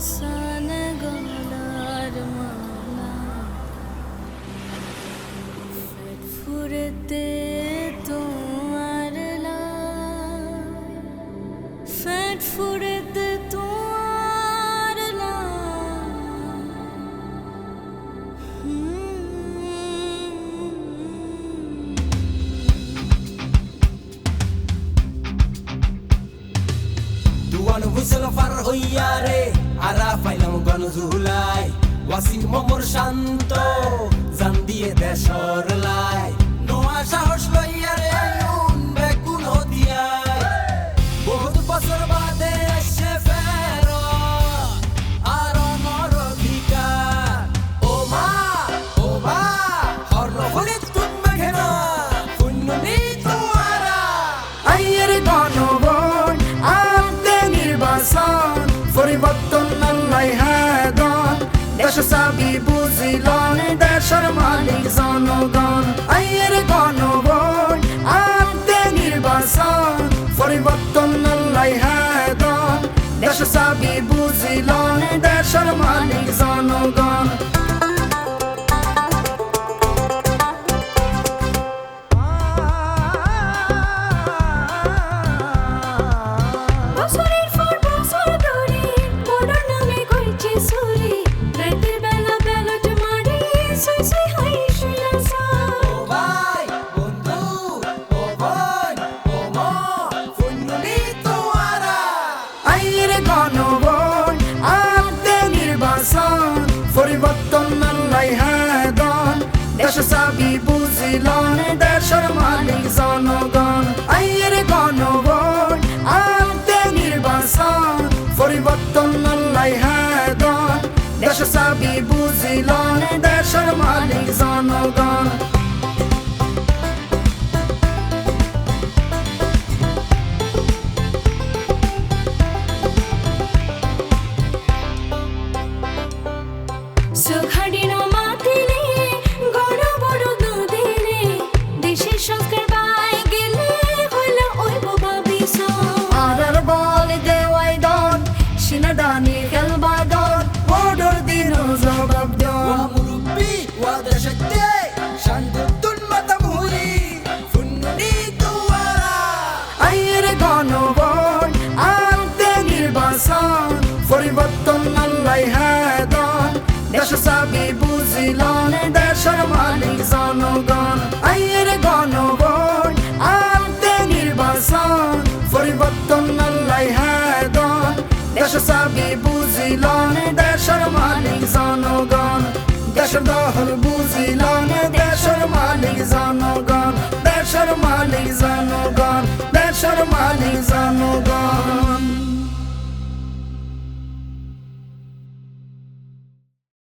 হাসান গলার মালা। ফুরেতে তোমার লাল। ফেট ফুরেতে দুয়ান হুসেল ফার হইয়া রে, আরা পাইলাম গণ ঝুলাই। ওয়াসিম মোর শান্ত, জান দিয়ে দেশর লাই। পরিবর্তন আল্লাহ হাদন দেশ সাবি বুঝিলন দেশের মালিক জনগণ। আইয়ের গণগণ আনতে নির্বাচন। পরিবর্তন আল্লাহ হাদন দেশ সাবি বুঝিলন দেশের মালিক জনগণ। গণভোট আনতে নির্বাচন পরিবর্তন আল্লাহ হাদন। দেশ চাবি বুঝিলন, দেশের মালিক জনগণ। আইয়ের গণভোট আনতে নির্বাচন পরিবর্তন আল্লাহ হাদন। দেশ চাবি বুঝিলন, দেশের মালিক জনগণ। দেশ চাবি বুঝিলন, দেশের মালিক জনগণ, আইয়ের গণভোট, আনতে নির্বাচন, পরিবর্তন আল্লাহ হাদন দেশ চাবি বুঝিলন, দেশের মালিক জনগণ দেশের দহল বুঝিলন, দেশের মালিক জনগণ, দেশের মালিক জনগণ, দেশের মালিক জনগণ।